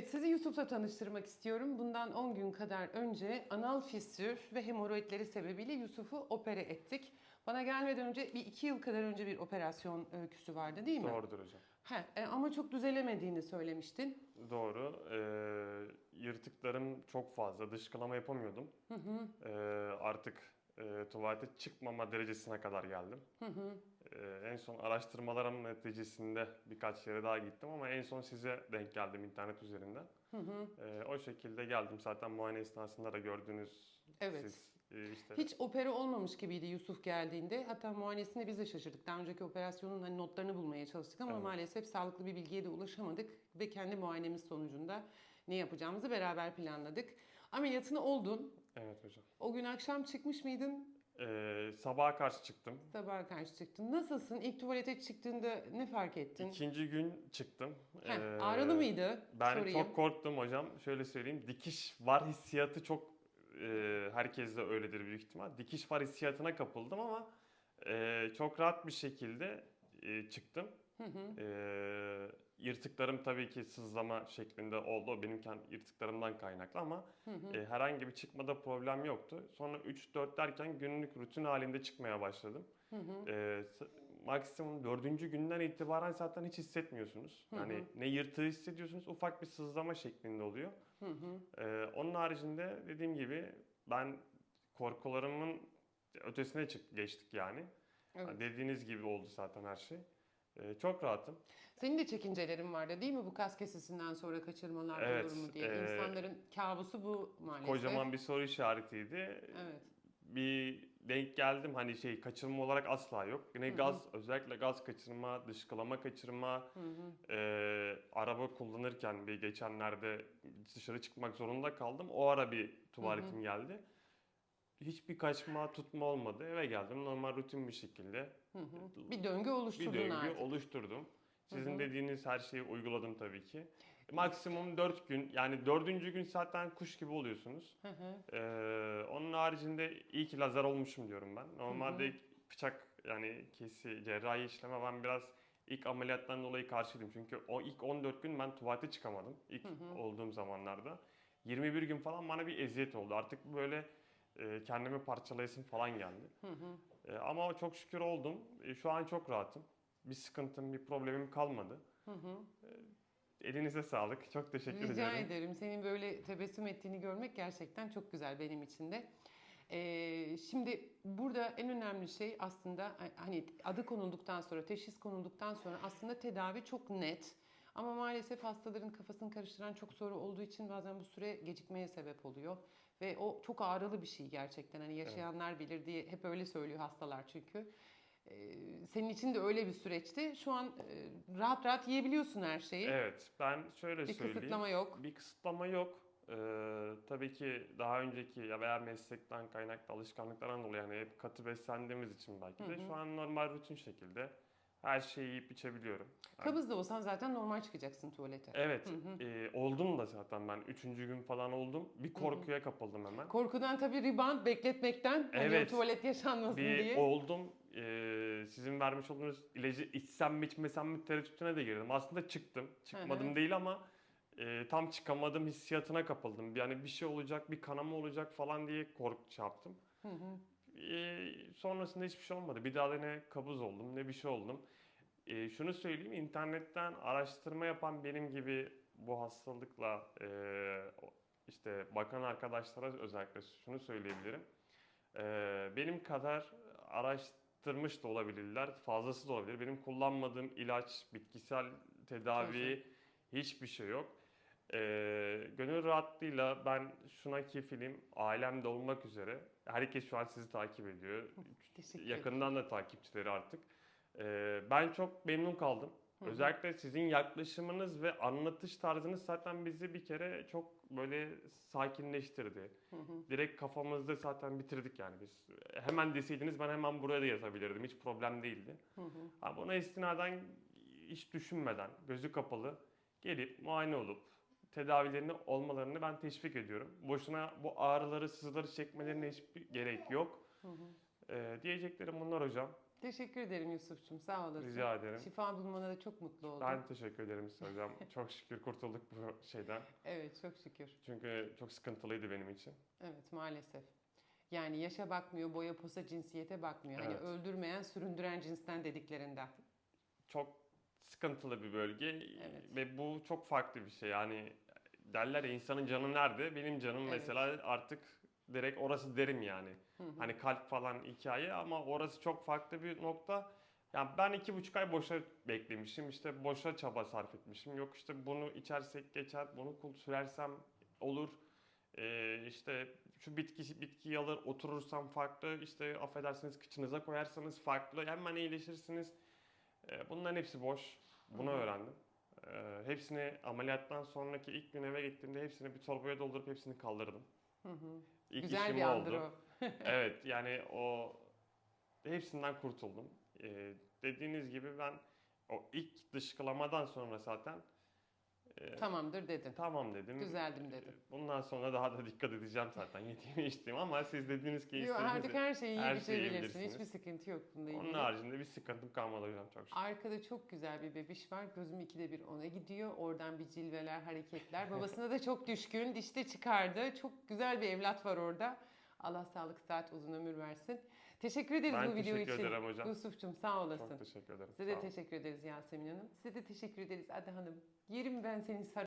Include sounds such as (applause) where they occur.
Evet, sizi Yusuf'la tanıştırmak istiyorum. Bundan 10 gün kadar önce anal fistür ve hemoroidleri sebebiyle Yusuf'u opere ettik. Bana gelmeden önce bir iki yıl kadar önce bir operasyon öyküsü vardı değil mi? Doğrudur hocam. He, e, ama çok düzelemediğini söylemiştin. Doğru. Ee, yırtıklarım çok fazla. Dışkılama yapamıyordum. Ee, artık e, tuvalete çıkmama derecesine kadar geldim. Ee, en son araştırmalarım neticesinde birkaç yere daha gittim ama en son size denk geldim internet üzerinden. Ee, o şekilde geldim. Zaten muayene esnasında da gördüğünüz Evet. siz e, işte Hiç opere olmamış gibiydi Yusuf geldiğinde. Hatta muayenesinde biz de şaşırdık. Daha önceki operasyonun hani notlarını bulmaya çalıştık ama Evet. maalesef sağlıklı bir bilgiye de ulaşamadık. Ve kendi muayenemiz sonucunda ne yapacağımızı beraber planladık. Ameliyatını oldun. evet hocam. O gün akşam çıkmış mıydın? Ee, sabaha karşı çıktım. Sabaha karşı çıktın. Nasılsın? İlk tuvalete çıktığında ne fark ettin? İkinci gün çıktım. Heh, Ee, ağrılı mıydı? Ben Sorayım. çok korktum hocam. Şöyle söyleyeyim. Dikiş var hissiyatı çok e, herkes de öyledir büyük ihtimal. Dikiş var hissiyatına kapıldım ama e, çok rahat bir şekilde e, çıktım. E, yırtıklarım tabii ki sızlama şeklinde oldu. O benim kendi yırtıklarımdan kaynaklı ama e, herhangi bir çıkmada problem yoktu. Sonra 3-4 derken günlük rutin halinde çıkmaya başladım. E, s- maksimum dördüncü günden itibaren zaten hiç hissetmiyorsunuz. Yani ne yırtığı hissediyorsunuz ufak bir sızlama şeklinde oluyor. E, onun haricinde dediğim gibi ben korkularımın ötesine çık geçtik yani. Evet. Yani Dediğiniz gibi oldu zaten her şey. E, çok rahatım. Senin de çekincelerin vardı değil mi bu kas kesisinden sonra kaçırmalar Evet, olur mu diye. e, İnsanların kabusu bu maalesef. Kocaman bir soru işaretiydi. Evet. bir denk geldim hani şey kaçırma olarak asla yok. Ne gaz özellikle gaz kaçırma, dışkılama kaçırma, e, araba kullanırken bir geçenlerde dışarı çıkmak zorunda kaldım. O ara bir tuvaletim geldi. Hiçbir kaçma tutma olmadı. Eve geldim normal rutin bir şekilde Bir döngü bir oluşturdun döngü artık. oluşturdum. Sizin dediğiniz her şeyi uyguladım tabii ki. Maksimum 4 gün yani dördüncü gün zaten kuş gibi oluyorsunuz. Ee, onun haricinde iyi ki lazer olmuşum diyorum ben. Normalde ilk bıçak yani kesi cerrahi işleme ben biraz ilk ameliyattan dolayı karşıydım. Çünkü o ilk 14 gün ben tuvalete çıkamadım ilk olduğum zamanlarda. 21 gün falan bana bir eziyet oldu. Artık böyle e, kendimi parçalayasım falan geldi. E, ama çok şükür oldum. E, şu an çok rahatım. Bir sıkıntım, bir problemim kalmadı. E, elinize sağlık. Çok teşekkür Rica ederim. ederim. Senin böyle tebessüm ettiğini görmek gerçekten çok güzel benim için de. Ee, şimdi burada en önemli şey aslında hani adı konulduktan sonra, teşhis konulduktan sonra aslında tedavi çok net. Ama maalesef hastaların kafasını karıştıran çok soru olduğu için bazen bu süre gecikmeye sebep oluyor. Ve o çok ağrılı bir şey gerçekten. Hani yaşayanlar bilir diye hep öyle söylüyor hastalar çünkü. Ee, senin için de öyle bir süreçti. Şu an e, rahat rahat yiyebiliyorsun her şeyi. Evet, ben şöyle Bir söyleyeyim. kısıtlama yok. Bir kısıtlama yok. Ee, tabii ki daha önceki ya veya meslekten kaynaklı alışkanlıklardan dolayı yani hep katı beslendiğimiz için belki de şu an normal rutin şekilde her şeyi yiyip içebiliyorum. Kabız da olsan zaten normal çıkacaksın tuvalete. Evet, e, oldum da zaten ben üçüncü gün falan oldum. Bir korkuya kapıldım hemen. Korkudan tabii rebound bekletmekten hani Evet. o tuvalet yaşanmasın Bir diye. oldum. Ee, sizin vermiş olduğunuz ilacı içsem mi içmesem mi tereddütüne de girdim. Aslında çıktım. Çıkmadım Hı hı. değil ama e, tam çıkamadım hissiyatına kapıldım. Yani bir şey olacak, bir kanama olacak falan diye korku şey yaptım. Ee, sonrasında hiçbir şey olmadı. Bir daha da ne kabız oldum ne bir şey oldum. Ee, şunu söyleyeyim internetten araştırma yapan benim gibi bu hastalıkla e, işte bakan arkadaşlara özellikle şunu söyleyebilirim. Ee, benim kadar araştırmış da olabilirler, fazlası da olabilir. Benim kullanmadığım ilaç, bitkisel tedavi hiçbir şey yok. Ee, gönül rahatlığıyla ben şuna kefilim, ailemde olmak üzere. Herkes şu an sizi takip ediyor. (laughs) Teşekkür. Yakından da takipçileri artık. Ee, ben çok memnun kaldım. Özellikle sizin yaklaşımınız ve anlatış tarzınız zaten bizi bir kere çok böyle sakinleştirdi. Direkt kafamızda zaten bitirdik yani biz. Hemen deseydiniz ben hemen buraya da yazabilirdim. Hiç problem değildi. Ha, buna istinaden hiç düşünmeden, gözü kapalı gelip muayene olup tedavilerini olmalarını ben teşvik ediyorum. Boşuna bu ağrıları, sızıları çekmelerine hiçbir gerek yok. Ee, diyeceklerim bunlar hocam. Teşekkür ederim Yusuf'cum. Sağ olasın. Rica ederim. Şifa bulmana da çok mutlu oldum. Ben teşekkür ederim size hocam. (laughs) Çok şükür kurtulduk bu şeyden. Evet çok şükür. Çünkü çok sıkıntılıydı benim için. Evet maalesef. Yani yaşa bakmıyor, boya posa cinsiyete bakmıyor. Hani Evet. öldürmeyen, süründüren cinsten dediklerinden. Çok sıkıntılı bir bölge Evet. ve bu çok farklı bir şey. Yani derler ya insanın canı nerede? Benim canım Evet. mesela artık direkt orası derim yani. Hı hı. Hani kalp falan hikaye ama orası çok farklı bir nokta. Yani ben iki buçuk ay boşa beklemişim. işte boşa çaba sarf etmişim. Yok işte bunu içersek geçer, bunu kul sürersem olur. Ee, işte şu bitki bitkiyi alır oturursam farklı. işte affedersiniz kıçınıza koyarsanız farklı. Hemen iyileşirsiniz. Ee, bunların hepsi boş. Bunu öğrendim. Ee, hepsini ameliyattan sonraki ilk gün eve gittiğimde hepsini bir torbaya doldurup hepsini kaldırdım. Hı hı. İlk Güzel bir andır oldu. o. (laughs) evet yani o hepsinden kurtuldum. Ee, dediğiniz gibi ben o ilk dışkılamadan sonra zaten e, Tamamdır dedin. tamam dedim. Düzeldim dedim. Bundan sonra daha da dikkat edeceğim zaten (laughs) yediğimi içtiğim ama siz dediğiniz ki Yok, artık istediğiniz her şeyi her yiyip şeyi içebilirsin. yiyebilirsiniz. Hiçbir sıkıntı yok bunda Onun ilgili. haricinde bir sıkıntım kalmadı hocam çok şükür. Arkada çok güzel bir bebiş var. Gözüm ikide bir ona gidiyor. Oradan bir cilveler, hareketler. Babasına da çok düşkün. Dişte çıkardı. Çok güzel bir evlat var orada. Allah sağlık, saat, uzun ömür versin. Teşekkür ederiz Ben bu video teşekkür için. ederim hocam. Yusuf'cum sağ olasın. Çok teşekkür ederim. Size de teşekkür ederiz Yasemin Hanım. Size de teşekkür ederiz Ada Hanım. Yerim ben seni sarı.